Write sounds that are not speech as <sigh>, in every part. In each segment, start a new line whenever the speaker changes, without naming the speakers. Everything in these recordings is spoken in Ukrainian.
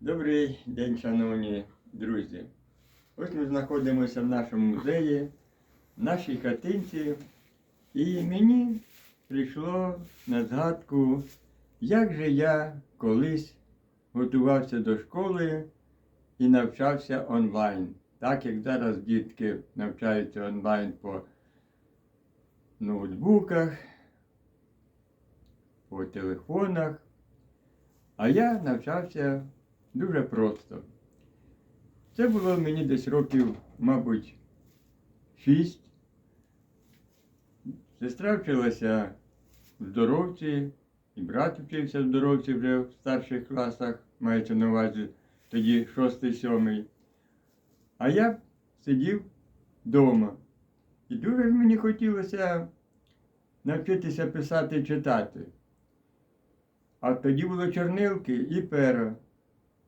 Добрий день, шановні друзі. Ось ми знаходимося в нашому музеї, в нашій хатинці, і мені прийшло на згадку, як же я колись готувався до школи і навчався онлайн. Так як зараз дітки навчаються онлайн по ноутбуках, по телефонах. А я навчався дуже просто. Це було мені десь років, мабуть, шість. Сестра вчилася в здоровці, і брат вчився в здоровці вже в старших класах, мається на увазі тоді шостий, сьомий. А я сидів вдома. І дуже мені хотілося навчитися писати і читати. А тоді були чорнилки і пера.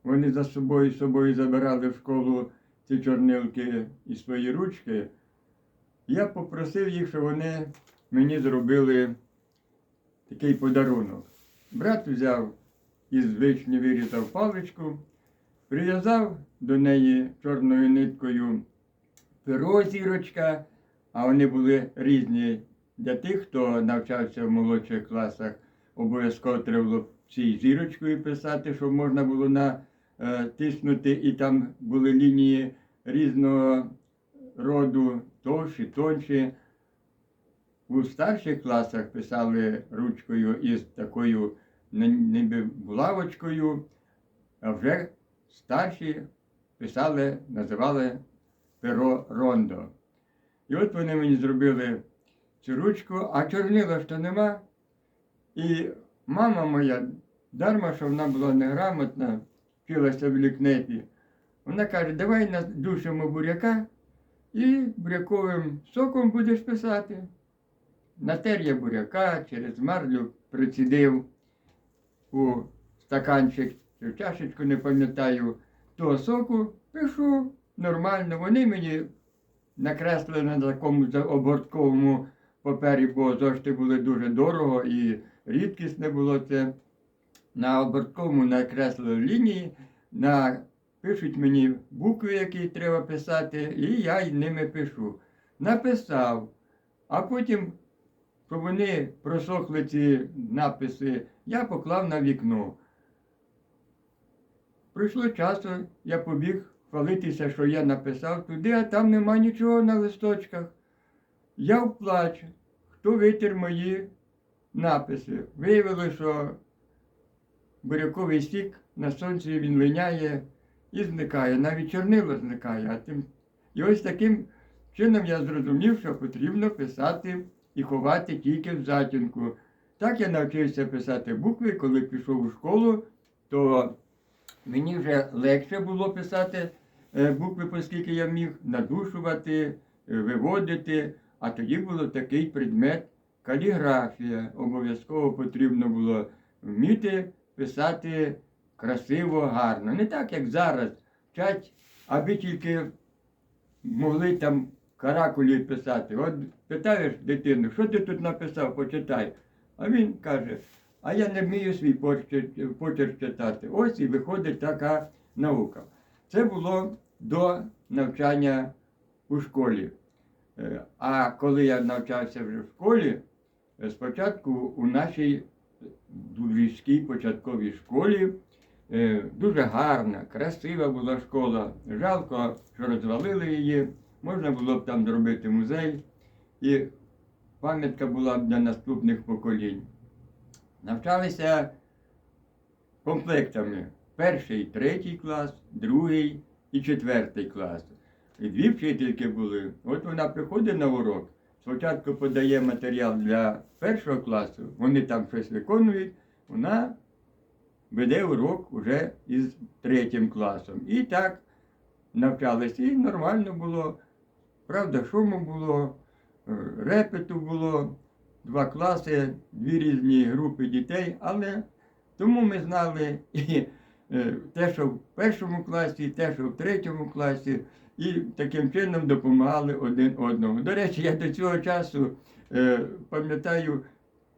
Вони за собою собою забирали в школу ці чорнилки і свої ручки. Я попросив їх, щоб вони мені зробили такий подарунок. Брат взяв із вишні вирізав паличку, прив'язав до неї чорною ниткою перо зірочка, а вони були різні для тих, хто навчався в молодших класах. Обов'язково треба було цією зірочкою писати, щоб можна було натиснути, і там були лінії різного роду, товщі, тонші. У старших класах писали ручкою із такою ніби булавочкою, а вже старші писали, називали перо рондо. І от вони мені зробили цю ручку, а чорнила то нема. І мама моя, дарма, що вона була неграмотна, вчилася в лікнепі, вона каже, давай надушимо буряка і буряковим соком будеш писати. Натер я буряка, через марлю прицідив у стаканчик чи в чашечку, не пам'ятаю, того соку, пишу нормально. Вони мені накреслили на такому обгортковому папері, бо зошити були дуже дорого і рідкісне було це. На обгортковому накреслили лінії, на... пишуть мені букви, які треба писати, і я ними пишу. Написав, а потім, щоб вони просохли ці написи, я поклав на вікно. Пройшло часу, я побіг хвалитися, що я написав туди, а там нема нічого на листочках. Я вплачу, хто витер мої написи. Виявилося, що буряковий сік на сонці він линяє і зникає, навіть чорнило зникає. А тим... І ось таким чином я зрозумів, що потрібно писати і ховати тільки в затінку. Так я навчився писати букви, коли пішов у школу, то мені вже легше було писати е, букви, оскільки я міг надушувати, е, виводити. А тоді був такий предмет каліграфія. Обов'язково потрібно було вміти писати красиво, гарно. Не так, як зараз вчать, аби тільки могли там каракулі писати. От питаєш дитину, що ти тут написав, почитай. А він каже, а я не вмію свій почерк, читати. Ось і виходить така наука. Це було до навчання у школі. Е, А коли я навчався вже в школі, е, спочатку у нашій Дублівській початковій школі е, дуже гарна, красива була школа. Жалко, що розвалили її. Можна було б там зробити музей, і пам'ятка була б для наступних поколінь. Навчалися комплектами перший, третій клас, другий і четвертий клас. І дві вчительки були. От вона приходить на урок, спочатку подає матеріал для першого класу, вони там щось виконують, вона веде урок уже із третім класом. І так навчалися. І нормально було. Правда, шуму було, е, репету було, два класи, дві різні групи дітей, але тому ми знали і е, те, що в першому класі, і те, що в третьому класі, і таким чином допомагали один одному. До речі, я до цього часу е, пам'ятаю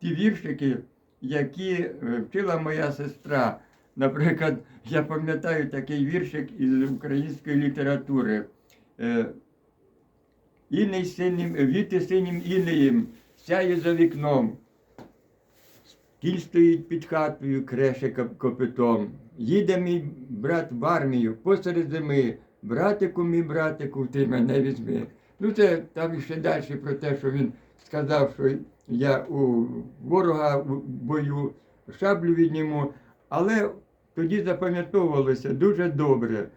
ті віршики, які е, вчила моя сестра. Наприклад, я пам'ятаю такий віршик із української літератури. Е, Іней синім, віти синім інеєм, сяє за вікном. Кінь стоїть під хатою, креше копитом. Їде мій брат в армію посеред зими. Братику, мій братику, ти мене візьми. Ну це там ще далі про те, що він сказав, що я у ворога в бою шаблю відніму. Але тоді запам'ятовувалося дуже добре.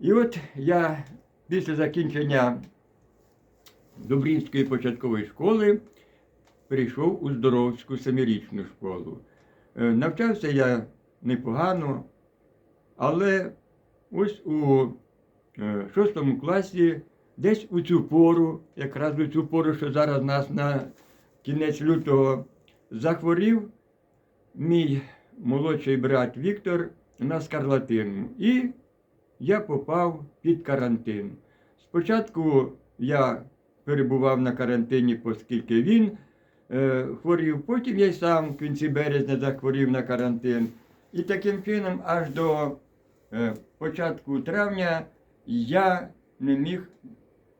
І от я після закінчення Дубрівської початкової школи перейшов у Здоровську семирічну школу. Е, Навчався я непогано, але ось у е, шостому класі, десь у цю пору, якраз у цю пору, що зараз нас на кінець лютого захворів мій молодший брат Віктор на скарлатину. І я попав під карантин. Спочатку я перебував на карантині, оскільки він е, хворів, потім я й сам в кінці березня захворів на карантин. І таким чином, аж до е, початку травня я не міг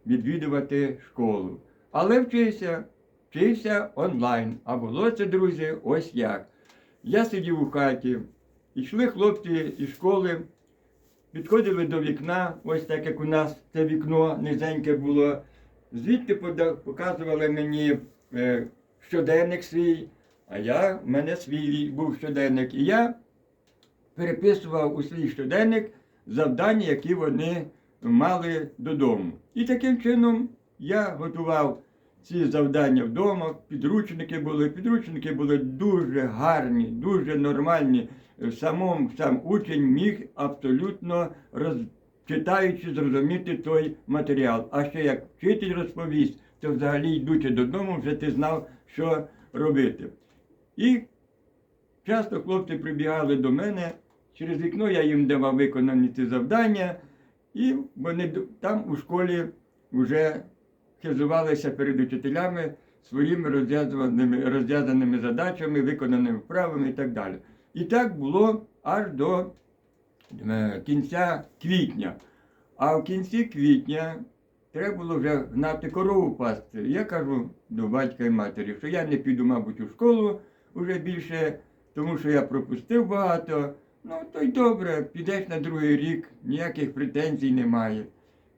відвідувати школу. Але вчився, вчився онлайн. А було це, друзі, ось як. Я сидів у хаті, йшли хлопці із школи, підходили до вікна, ось так як у нас це вікно низеньке було. Звідти показували мені е, щоденник свій, а я, в мене свій був щоденник. І я переписував у свій щоденник завдання, які вони мали додому. І таким чином я готував ці завдання вдома. Підручники були. Підручники були дуже гарні, дуже нормальні. Самом сам учень міг абсолютно роз, читаючи, зрозуміти той матеріал. А ще як вчитель розповість, то взагалі йдучи додому, вже ти знав, що робити. І часто хлопці прибігали до мене. Через вікно я їм давав виконані ці завдання, і вони там у школі вже хизувалися перед учителями своїми розв'язаними, розв'язаними задачами, виконаними вправами і так далі. І так було аж до е, кінця квітня. А в кінці квітня треба було вже гнати корову пасти. Я кажу до батька і матері, що я не піду, мабуть, у школу вже більше, тому що я пропустив багато. Ну, то й добре, підеш на другий рік, ніяких претензій немає.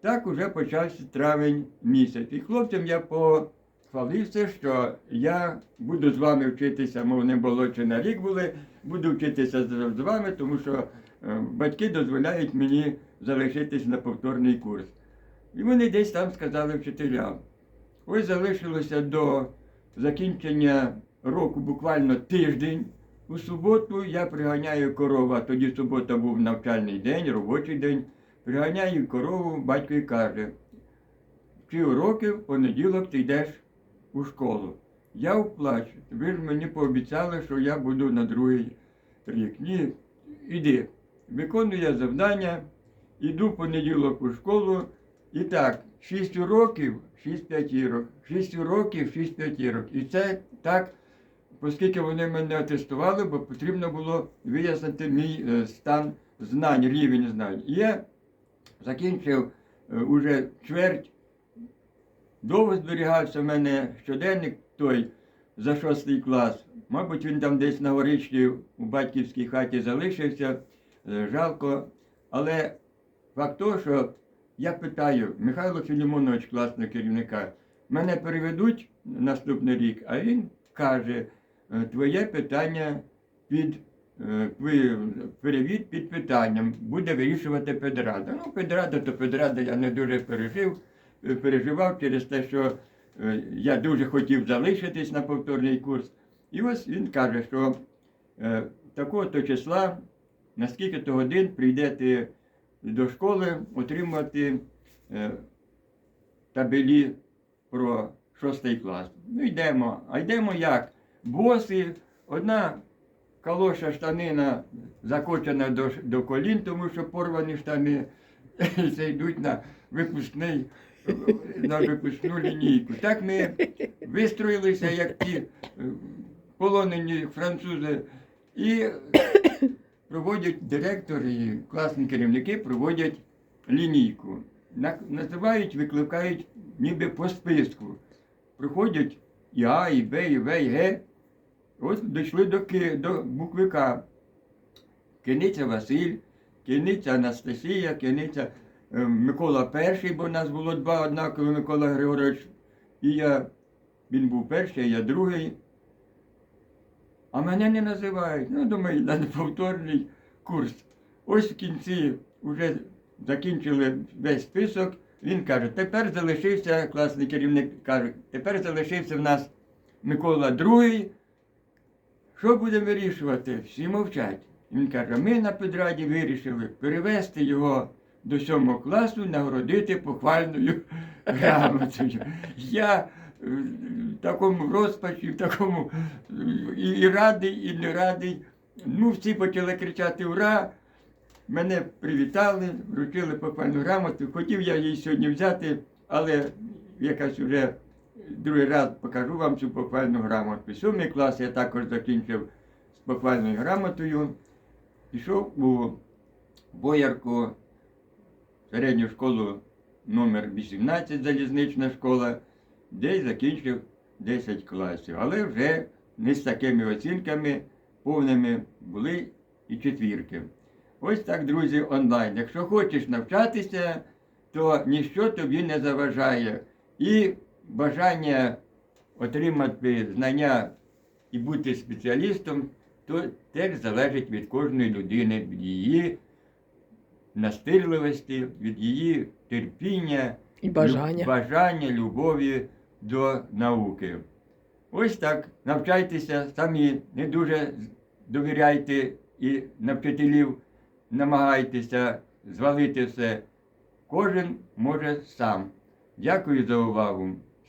Так уже почався травень місяць. І хлопцям я похвалився, що я буду з вами вчитися, мов не молодше на рік були, буду вчитися з з вами, тому що е, батьки дозволяють мені залишитись на повторний курс. І вони десь там сказали вчителям. Ось залишилося до закінчення року буквально тиждень. У суботу я приганяю корову, а тоді субота був навчальний день, робочий день. Приганяю корову, батько і каже, вчи уроки, в понеділок ти йдеш у школу. Я вплачу. Ви ж мені пообіцяли, що я буду на другий рік. Ні, іди. Виконую я завдання, іду в понеділок у школу. І так, 6 уроків, 6 п'ятірок, 6 уроків, 6 п'ятірок. І це так, оскільки вони мене атестували, бо потрібно було вияснити мій е, стан знань, рівень знань. І я закінчив е, уже чверть. Довго зберігався в мене щоденник той за шостий клас. Мабуть, він там десь на горищі у батьківській хаті залишився. Е, Жалко. Але факт того, що я питаю Михайло Філімонович, класного керівника, мене переведуть наступний рік, а він каже, «Е, твоє питання під е, перевід під питанням буде вирішувати педрада. Ну, педрада то педрада я не дуже пережив, е, переживав через те, що е, я дуже хотів залишитись на повторний курс. І ось він каже, що е, такого-то числа, на скільки-то годин прийдете до школи отримати е, табелі про шостий клас. Ну йдемо. А йдемо як? Боси, одна калоша штанина закочена до, до колін, тому що порвані штани <laughs> це йдуть на випускний, на випускну лінійку. Так ми вистроїлися, як ті е, полонені французи. І проводять директор і класні керівники проводять лінійку. Називають, викликають ніби по списку. Приходять і А, і Б, і В, і Г. Ось дійшли до, до букви К. Киниця Василь, Киниця Анастасія, Киниця е, Микола перший, бо в нас було два однакові Микола Григорович. І я, він був перший, я другий. А мене не називають. Ну, думаю, на повторний курс. Ось в кінці вже закінчили весь список. Він каже, тепер залишився, класний керівник каже, тепер залишився в нас Микола другий. Що будемо вирішувати? Всі мовчать. Він каже, ми на підраді вирішили перевести його до сьомого класу, нагородити похвальною <laughs> грамотою. Я е, в такому розпачі, в такому і, і радий, і не радий. Ну, всі почали кричати Ура! Мене привітали, вручили похвальну грамоту. Хотів я її сьогодні взяти, але якась вже другий раз покажу вам цю похвальну грамоту. Сьомий клас я також закінчив з похвальною грамотою. Пішов у Боярку, середню школу номер 18 залізнична школа, де й закінчив 10 класів. Але вже не з такими оцінками повними були і четвірки. Ось так, друзі, онлайн. Якщо хочеш навчатися, то ніщо тобі не заважає. І бажання отримати знання і бути спеціалістом, то теж залежить від кожної людини, від її настирливості, від її терпіння,
І бажання.
бажання, любові до науки. Ось так, навчайтеся самі, не дуже довіряйте і на вчителів намагайтеся звалити все. Кожен може сам. Дякую за увагу.